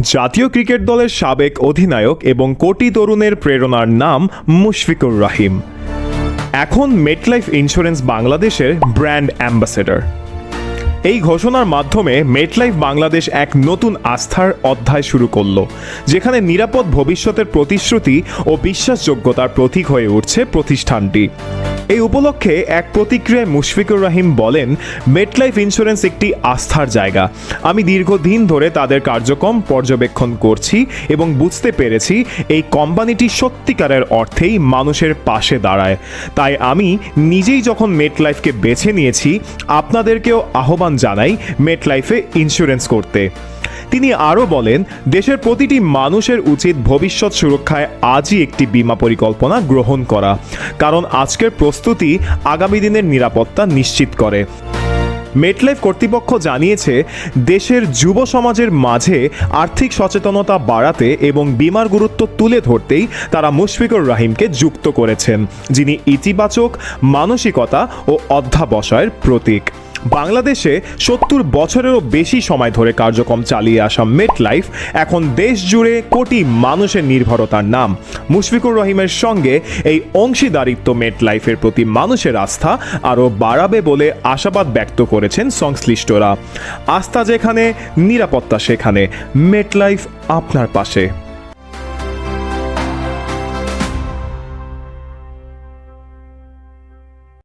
জাতীয় ক্রিকেট দলের সাবেক অধিনায়ক এবং কোটি তরুণের প্রেরণার নাম মুশফিকুর রাহিম। এখন মেটলাইফ ইন্স্যুরেন্স বাংলাদেশের ব্র্যান্ড অ্যাম্বাসেডর। এই ঘোষণার মাধ্যমে মেটলাইফ বাংলাদেশ এক নতুন আস্থার অধ্যায় শুরু করল, যেখানে নিরাপদ ভবিষ্যতের প্রতিশ্রুতি ও বিশ্বাসযোগ্যতার প্রতীক হয়ে উঠছে প্রতিষ্ঠানটি। এই উপলক্ষে এক প্রতিক্রিয়ায় মুশফিকুর রাহিম বলেন মেটলাইফ ইন্স্যুরেন্স একটি আস্থার জায়গা। আমি দীর্ঘদিন ধরে তাদের কার্যক্রম পর্যবেক্ষণ করছি এবং বুঝতে পেরেছি এই কোম্পানিটি সত্যিকারের অর্থেই মানুষের পাশে দাঁড়ায়। তাই আমি নিজেই যখন মেটলাইফকে বেছে নিয়েছি, আপনাদেরকেও আহ্বান জানাই মেটলাইফে ইন্স্যুরেন্স করতে। তিনি আরও বলেন, দেশের প্রতিটি মানুষের উচিত ভবিষ্যৎ সুরক্ষায় আজই একটি বীমা পরিকল্পনা গ্রহণ করা, কারণ আজকের প্রস্তুতি আগামী দিনের নিরাপত্তা নিশ্চিত করে। মেটলাইফ কর্তৃপক্ষ জানিয়েছে, দেশের যুব সমাজের মাঝে আর্থিক সচেতনতা বাড়াতে এবং বিমার গুরুত্ব তুলে ধরতেই তারা মুশফিকুর রাহিমকে যুক্ত করেছেন, যিনি ইতিবাচক, মানসিকতা ও অধ্যাবসায়ের প্রতীক। বাংলাদেশে সত্তর বছরেরও বেশি সময় ধরে কার্যক্রম চালিয়ে আসা মেট লাইফ এখন দেশ জুড়ে কোটি মানুষের নির্ভরতার নাম। মুশফিকুর রহিমের সঙ্গে এই অংশীদারিত্ব মেট লাইফের প্রতি মানুষের আস্থা আরও বাড়াবে বলে আশাবাদ ব্যক্ত করেছেন সংশ্লিষ্টরা। আস্থা যেখানে, নিরাপত্তা সেখানে। মেট লাইফ আপনার পাশে।